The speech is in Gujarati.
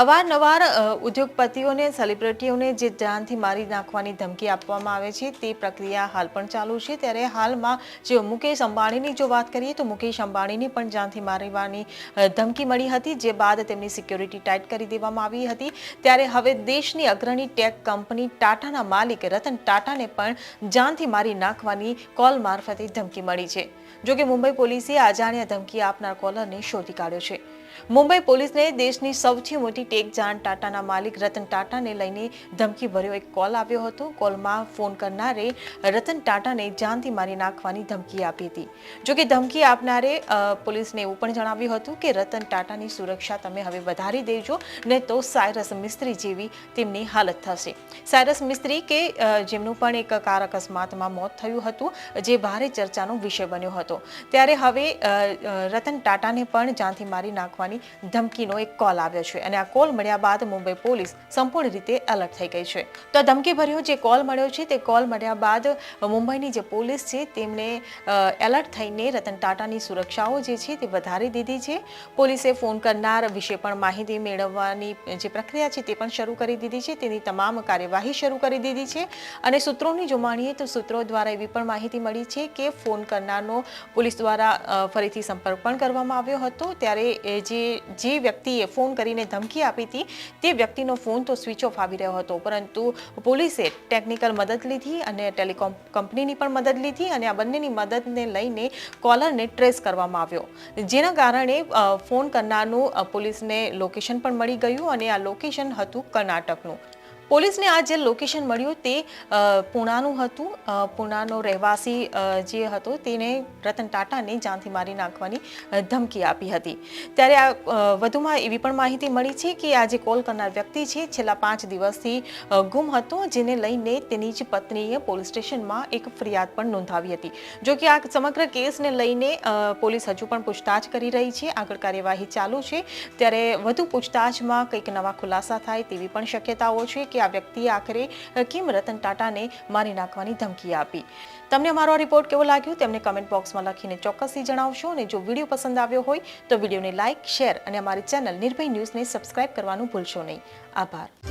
અવારનવાર ઉદ્યોગપતિઓને સેલિબ્રિટીઓને જે જાનથી મારી નાખવાની ધમકી આપવામાં આવે છે, તે પ્રક્રિયા હાલ પણ ચાલુ છે. ત્યારે હાલમાં જે મુકેશ અંબાણીની જો વાત કરીએ, તો મુકેશ અંબાણીની પણ જાનથી મારવાની ધમકી મળી હતી, જે બાદ તેમની સિક્યોરિટી ટાઈટ કરી દેવામાં આવી હતી. ત્યારે હવે દેશની અગ્રણી ટેક કંપની ટાટાના માલિક રતન ટાટાને પણ જાનથી મારી નાખવાની કોલ મારફતે ધમકી મળી છે. જોકે મુંબઈ પોલીસે અજાણ્યા ધમકી આપનાર કોલરને શોધી કાઢ્યો છે. મુંબઈ પોલીસને દેશની સૌથી મોટી ટેક જાન ટાટાના માલિક રતન ટાટાને લઈને ધમકી ભર્યો એક કોલ આવ્યો હતો. કોલમાં ફોન કરનારે રતન ટાટાને જાનથી મારી નાખવાની ધમકી આપી હતી. જોકે ધમકી આપનારે પોલીસને એવું પણ જણાવ્યું હતું કે રતન ટાટાની સુરક્ષા તમે હવે વધારી દેજો ને તો સાયરસ મિસ્ત્રી જેવી તેમની હાલત થશે. સાયરસ મિસ્ત્રી કે જેમનું પણ એક કાર અકસ્માતમાં મોત થયું હતું, જે ભારે ચર્ચાનો વિષય બન્યો હતો. ત્યારે હવે રતન ટાટાને પણ જાનથી મારી નાખવાની ધમકીનો એક કોલ આવ્યો છે. અને આ કોલ મળ્યા બાદ મુંબઈ પોલીસ સંપૂર્ણ રીતે એલર્ટ થઈ ગઈ છે. તો આ ધમકી ભર્યો જે કોલ મળ્યો છે તે કોલ મળ્યા બાદ મુંબઈની જે પોલીસ છે તેમણે એલર્ટ થઈને રતન ટાટાની સુરક્ષાઓ જે છે તે વધારી દીધી છે. પોલીસે ફોન કરનાર વિશે પણ માહિતી મેળવવાની જે પ્રક્રિયા છે તે પણ શરૂ કરી દીધી છે. તેની તમામ કાર્યવાહી શરૂ કરી દીધી છે. અને સૂત્રોની જો માણીએ તો સૂત્રો દ્વારા એવી પણ માહિતી મળી છે કે ફોન કરનારનો પોલીસ દ્વારા ફરીથી સંપર્ક પણ કરવામાં આવ્યો હતો. ત્યારે જે જે વ્યક્તિએ ફોન કરીને ધમકી આપી હતી. તે વ્યક્તિનો ફોન તો સ્વિચ ઓફ આવી રહ્યો હતો, પરંતુ પોલીસે ટેકનિકલ મદદ લીધી અને ટેલિકોમ કંપનીની પણ મદદ લીધી અને આ બંનેની મદદને લઈને કોલરને ટ્રેસ કરવામાં આવ્યો. જેના કારણે ફોન કરનારનું પોલીસને લોકેશન પણ મળી ગયું અને આ લોકેશન હતું કર્ણાટકનું. પોલીસને આ જે લોકેશન મળ્યું તે પૂણાનું હતું. પૂણાનો રહેવાસી જે હતો તેને રતન ટાટાને જાનથી મારી નાખવાની ધમકી આપી હતી. ત્યારે આ વધુમાં એવી પણ માહિતી મળી છે કે આ જે કોલ કરનાર વ્યક્તિ છે, છેલ્લા પાંચ દિવસથી ગુમ હતો, જેને લઈને તેની જ પત્નીએ પોલીસ સ્ટેશનમાં એક ફરિયાદ પણ નોંધાવી હતી. જો કે આ સમગ્ર કેસને લઈને પોલીસ હજુ પણ પૂછતાછ કરી રહી છે. આગળ કાર્યવાહી ચાલુ છે. ત્યારે વધુ પૂછતાછમાં કંઈક નવા ખુલાસા થાય તેવી પણ શક્યતાઓ છે કે આ વ્યક્તિએ આખરે કિમ રતન ટાટાને મારી નાખવાની ધમકી આપી. તમને અમારો આ રિપોર્ટ કેવો લાગ્યો તેમને કમેન્ટ બોક્સમાં લખીને ચોક્કસથી જણાવશો અને જો વીડિયો પસંદ આવ્યો હોય તો વિડીયોને લાઇક શેર અને અમારી ચેનલ નિર્ભય ન્યૂઝને સબસ્ક્રાઇબ કરવાનું ભૂલશો નહીં. આભાર.